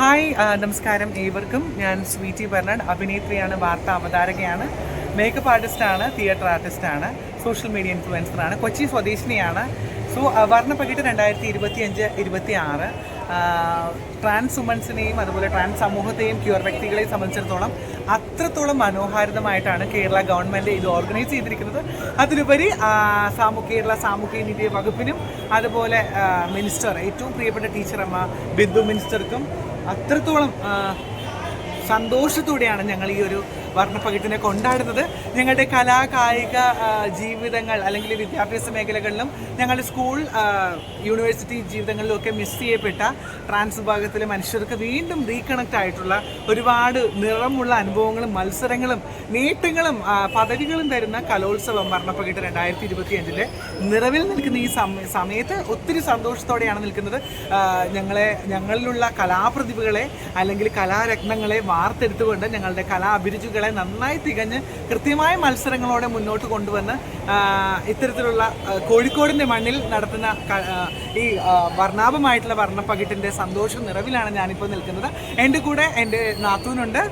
Hi നമസ്കാരം ഏവർക്കും. ഞാൻ സ്വീറ്റി ബെർണാഡ് അഭിനേത്രിയാണ് വാർത്താ അവതാരകയാണ് മേക്കപ്പ് ആർട്ടിസ്റ്റാണ് തിയേറ്റർ ആർട്ടിസ്റ്റാണ് സോഷ്യൽ മീഡിയ ഇൻഫ്ലുവൻസറാണ് കൊച്ചി സ്വദേശിനിയാണ്. സോ വർണപ്പകിട്ട് രണ്ടായിരത്തി ഇരുപത്തി അഞ്ച് ഇരുപത്തി ആറ് ട്രാൻസ് വുമൻസിനെയും അതുപോലെ ട്രാൻസ് സമൂഹത്തെയും ക്യൂർ വ്യക്തികളെയും സംബന്ധിച്ചിടത്തോളം അത്രത്തോളം മനോഹാരിതമായിട്ടാണ് കേരള ഗവൺമെന്റ് ഇത് ഓർഗനൈസ് ചെയ്തിരിക്കുന്നത്. അതിലുപരി സാമൂ കേരള സാമൂഹ്യ നീതി വകുപ്പിനും അതുപോലെ മിനിസ്റ്റർ ഏറ്റവും പ്രിയപ്പെട്ട ടീച്ചറമ്മ ബിന്ദു മിനിസ്റ്റർക്കും അത്രത്തോളം സന്തോഷത്തോടെയാണ് ഞങ്ങൾ ഈ ഒരു വർണപ്പകിട്ടിനെ കൊണ്ടാടുന്നത്. ഞങ്ങളുടെ കലാ കായിക ജീവിതങ്ങൾ അല്ലെങ്കിൽ വിദ്യാഭ്യാസ മേഖലകളിലും ഞങ്ങളുടെ സ്കൂൾ യൂണിവേഴ്സിറ്റി ജീവിതങ്ങളിലും ഒക്കെ മിസ് ചെയ്യപ്പെട്ട ട്രാൻസ് വിഭാഗത്തിലെ മനുഷ്യർക്ക് വീണ്ടും റീകണക്ട് ആയിട്ടുള്ള ഒരുപാട് നിറമുള്ള അനുഭവങ്ങളും മത്സരങ്ങളും നേട്ടങ്ങളും പദവികളും തരുന്ന കലോത്സവം വർണപ്പകിട്ട് രണ്ടായിരത്തി ഇരുപത്തി അഞ്ചിലെ നിറവിൽ നിൽക്കുന്ന ഈ സമ- സമയത്ത് ഒത്തിരി സന്തോഷത്തോടെയാണ് നിൽക്കുന്നത്. ഞങ്ങളെ ഞങ്ങളിലുള്ള കലാപ്രതിഭകളെ അല്ലെങ്കിൽ കലാരത്നങ്ങളെ വാർത്തെടുത്തുകൊണ്ട് ഞങ്ങളുടെ കലാ അഭിരുചികളെ നന്നായി തികഞ്ഞ് കൃത്യമായ മത്സരങ്ങളോടെ മുന്നോട്ട് കൊണ്ടുവന്ന് ഇത്തരത്തിലുള്ള കോഴിക്കോടിന്റെ മണ്ണിൽ നടത്തുന്ന ഈ വർണാഭമായിട്ടുള്ള വർണപ്പകിട്ടിന്റെ സന്തോഷം നിറവിലാണ് ഞാനിപ്പോൾ നിൽക്കുന്നത്. എന്റെ കൂടെ എന്റെ നാത്തൂനുണ്ട്.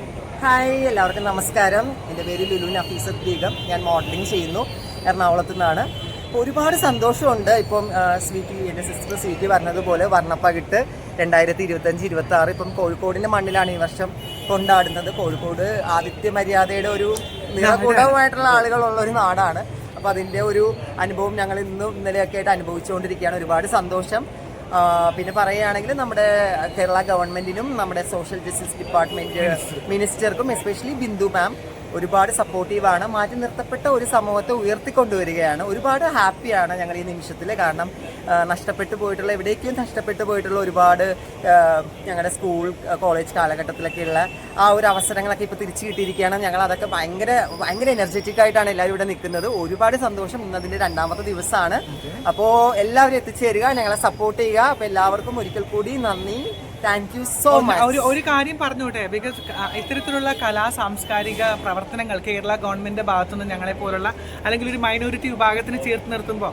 ഹായ് എല്ലാവർക്കും നമസ്കാരം. എന്റെ പേര് ലുലു നഫീസത്ത് ബീഗം. ഞാൻ മോഡലിംഗ് ചെയ്യുന്നു. എറണാകുളത്തു നിന്നാണ് ഒരുപാട് സന്തോഷമുണ്ട്. ഇപ്പം സ്വീറ്റി എന്റെ സിസ്റ്റർ സ്വീറ്റി പറഞ്ഞതുപോലെ വർണപ്പകിട്ട് രണ്ടായിരത്തി ഇരുപത്തഞ്ച് ഇരുപത്തി ആറ് ഇപ്പം കോഴിക്കോടിന്റെ മണ്ണിലാണ് ഈ വർഷം കൊണ്ടാടുന്നത്. കോഴിക്കോട് ആദിത്യ മര്യാദയുടെ ഒരു നിരകൂടമായിട്ടുള്ള ആളുകളുള്ള ഒരു നാടാണ്. അപ്പോൾ അതിന്റെ ഒരു അനുഭവം ഞങ്ങൾ ഇന്നും ഇന്നലെയൊക്കെ ആയിട്ട് അനുഭവിച്ചുകൊണ്ടിരിക്കുകയാണ്. ഒരുപാട് സന്തോഷം. പിന്നെ പറയുകയാണെങ്കിൽ നമ്മുടെ കേരള ഗവൺമെന്റിനും നമ്മുടെ സോഷ്യൽ ജസ്റ്റിസ് ഡിപ്പാർട്ട്മെന്റ് മിനിസ്റ്റർക്കും എസ്പെഷ്യലി ബിന്ദു മാം ഒരുപാട് സപ്പോർട്ടീവാണ് മാറ്റി നിർത്തപ്പെട്ട ഒരു സമൂഹത്തെ ഉയർത്തിക്കൊണ്ടുവരികയാണ്. ഒരുപാട് ഹാപ്പിയാണ് ഞങ്ങൾ ഈ നിമിഷത്തിൽ കാരണം നഷ്ടപ്പെട്ടു പോയിട്ടുള്ള എവിടേക്കും നഷ്ടപ്പെട്ടു പോയിട്ടുള്ള ഒരുപാട് ഞങ്ങളുടെ സ്കൂൾ കോളേജ് കാലഘട്ടത്തിലൊക്കെയുള്ള ആ ഒരു അവസരങ്ങളൊക്കെ ഇപ്പോൾ തിരിച്ചു കിട്ടിയിരിക്കുകയാണ്. ഞങ്ങൾ അതൊക്കെ ഭയങ്കര ഭയങ്കര എനർജറ്റിക് ആയിട്ടാണ് എല്ലാവരും ഇവിടെ നിൽക്കുന്നത്. ഒരുപാട് സന്തോഷം ഇന്നതിന്റെ രണ്ടാമത്തെ ദിവസമാണ്. അപ്പോൾ എല്ലാവരും എത്തിച്ചേരുക ഞങ്ങളെ സപ്പോർട്ട് ചെയ്യുക. അപ്പോൾ എല്ലാവർക്കും ഒരിക്കൽ കൂടി നന്ദി. താങ്ക് യു സോ മച്ച് ഒരു ഒരു കാര്യം പറഞ്ഞോട്ടെ ബിക്കോസ് ഇത്തരത്തിലുള്ള കലാ സാംസ്കാരിക പ്രവർത്തനങ്ങൾ കേരള ഗവൺമെന്റിന്റെ ഭാഗത്തുനിന്ന് ഞങ്ങളെ പോലുള്ള അല്ലെങ്കിൽ ഒരു മൈനോറിറ്റി വിഭാഗത്തിന് ചേർത്ത് നിർത്തുമ്പോൾ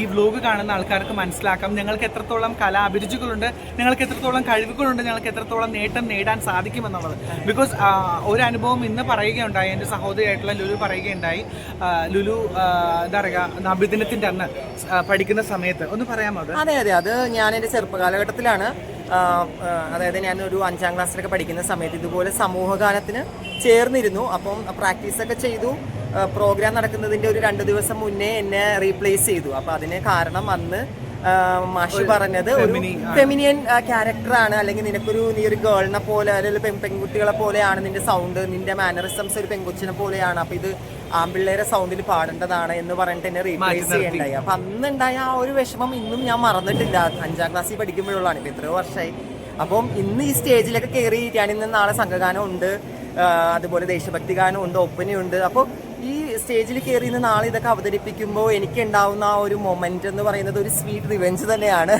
ഈ വ്ലോഗ് കാണുന്ന ആൾക്കാർക്ക് മനസ്സിലാക്കാം. ഞങ്ങൾക്ക് എത്രത്തോളം കലാ അഭിരുചികളുണ്ട് ഞങ്ങൾക്ക് എത്രത്തോളം കഴിവുകളുണ്ട് ഞങ്ങൾക്ക് എത്രത്തോളം നേട്ടം നേടാൻ സാധിക്കുമെന്നുള്ളത്. ബിക്കോസ് ഒരു അനുഭവം ഇന്ന് പറയുകയുണ്ടായി. എന്റെ സഹോദരിയായിട്ടുള്ള ലുലു പറയുകയുണ്ടായി. ലുലു എന്താ പറയുക നബിദിനത്തിന്റെ അന്ന് പഠിക്കുന്ന സമയത്ത്. ഒന്ന് പറയാമോ അത്? അതെ അതെ. ഞാൻ എന്റെ ചെറുപ്പകാലഘട്ടത്തിലാണ്. അതായത് ഞാൻ ഒരു അഞ്ചാം ക്ലാസ്സിലൊക്കെ പഠിക്കുന്ന സമയത്ത് ഇതുപോലെ സമൂഹഗാനത്തിന് ചേർന്നിരുന്നു. അപ്പം പ്രാക്ടീസൊക്കെ ചെയ്തു. പ്രോഗ്രാം നടക്കുന്നതിന്റെ ഒരു രണ്ട് ദിവസം മുന്നേ എന്നെ റീപ്ലേസ് ചെയ്തു. അപ്പം അതിന് കാരണം അന്ന് മാഷി പറഞ്ഞത് ഒരു ഫെമിനിയൻ ക്യാരക്ടറാണ് അല്ലെങ്കിൽ നിനക്കൊരു നീ ഒരു ഗേളിനെ പോലെ അല്ലെങ്കിൽ പെൺ പെൺകുട്ടികളെ പോലെയാണ് നിന്റെ സൗണ്ട് നിന്റെ മാനറിസംസ് ഒരു പെൺകൊച്ചിനെ പോലെയാണ്. അപ്പോൾ ഇത് ആമ്പിള്ളേരെ സൗണ്ടിൽ പാടേണ്ടതാണ് എന്ന് പറഞ്ഞിട്ട് എന്നെ റീപ്ലേസ് ചെയ്യണ്ടായി. അപ്പൊ അന്നുണ്ടായ ആ ഒരു വിഷമം ഇന്നും ഞാൻ മറന്നിട്ടില്ല. അഞ്ചാം ക്ലാസ്സിൽ പഠിക്കുമ്പോഴുള്ളതാണ്. ഇപ്പൊ എത്രയോ വർഷമായി അപ്പം ഇന്ന് ഈ സ്റ്റേജിലൊക്കെ കയറി ഞാൻ ഇന്ന് നാളെ സംഘഗാനം ഉണ്ട്. അതുപോലെ ദേശഭക്തി ഗാനം ഉണ്ട്. ഒപ്പനയുണ്ട് അപ്പോൾ ഈ സ്റ്റേജിൽ കയറി ഇന്ന് നാളെ ഇതൊക്കെ അവതരിപ്പിക്കുമ്പോൾ എനിക്ക് ഉണ്ടാവുന്ന ആ ഒരു മൊമെന്റ് എന്ന് പറയുന്നത് ഒരു സ്വീറ്റ് റിവെഞ്ച് തന്നെയാണ്.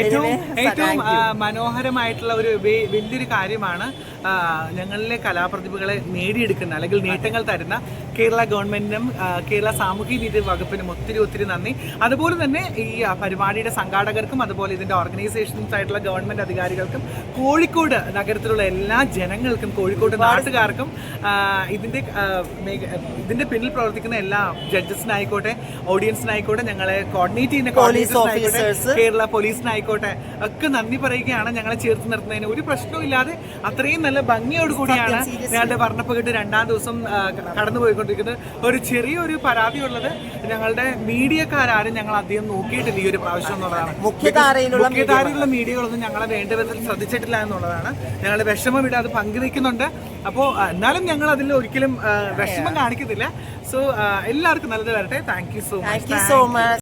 ഏറ്റവും ഏറ്റവും മനോഹരമായിട്ടുള്ള ഒരു വലിയൊരു കാര്യമാണ് ഞങ്ങളിലെ കലാപ്രതിഭകളെ നേടിയെടുക്കുന്ന അല്ലെങ്കിൽ നേട്ടങ്ങൾ തരുന്ന കേരള ഗവൺമെന്റിനും കേരള സാമൂഹ്യ നീതി വകുപ്പിനും ഒത്തിരി ഒത്തിരി നന്ദി അതുപോലെ തന്നെ ഈ പരിപാടിയുടെ സംഘാടകർക്കും അതുപോലെ ഇതിന്റെ ഓർഗനൈസേഷൻസ് ആയിട്ടുള്ള ഗവൺമെന്റ് അധികാരികൾക്കും കോഴിക്കോട് നഗരത്തിലുള്ള എല്ലാ ജനങ്ങൾക്കും കോഴിക്കോട് നാട്ടുകാർക്കും ഇതിന്റെ ഇതിന്റെ പിന്നിൽ പ്രവർത്തിക്കുന്ന എല്ലാ ജഡ്ജസിനായിക്കോട്ടെ ഓഡിയൻസിനായിക്കോട്ടെ ഞങ്ങളെ കോർഡിനേറ്റ് ചെയ്യുന്ന കോളേജ്. കേരള പോലീസിനായിക്കോട്ടെ ഒക്കെ നന്ദി പറയുകയാണ് ഞങ്ങളെ ചേർത്ത് നിർത്തുന്നതിന് ഒരു പ്രശ്നവും ഇല്ലാതെ അത്രയും നല്ല ഭംഗിയോട് കൂടിയാണ് ഞങ്ങളുടെ വർണപ്പകിട്ട് രണ്ടാം ദിവസം കടന്നു പോയിക്കൊണ്ടിരിക്കുന്നത് ഒരു ചെറിയൊരു പരാതി ഉള്ളത് ഞങ്ങളുടെ മീഡിയക്കാരും ഞങ്ങൾ അധികം നോക്കിയിട്ടില്ല ഈ ഒരു പ്രാവശ്യം എന്നുള്ളതാണ്. മുഖ്യധാരയിലുള്ള മീഡിയകളൊന്നും ഞങ്ങളെ വേണ്ട വിധത്തിൽ ശ്രദ്ധിച്ചിട്ടില്ല എന്നുള്ളതാണ്. ഞങ്ങളുടെ വിഷമം ഇവിടെ അത് പങ്കുവെക്കുന്നുണ്ട് അപ്പോൾ എന്നാലും ഞങ്ങൾ അതിൽ ഒരിക്കലും വിഷമം കാണിക്കത്തില്ല. സോ എല്ലാവർക്കും നല്ലത് വരട്ടെ. Thank you so much you so much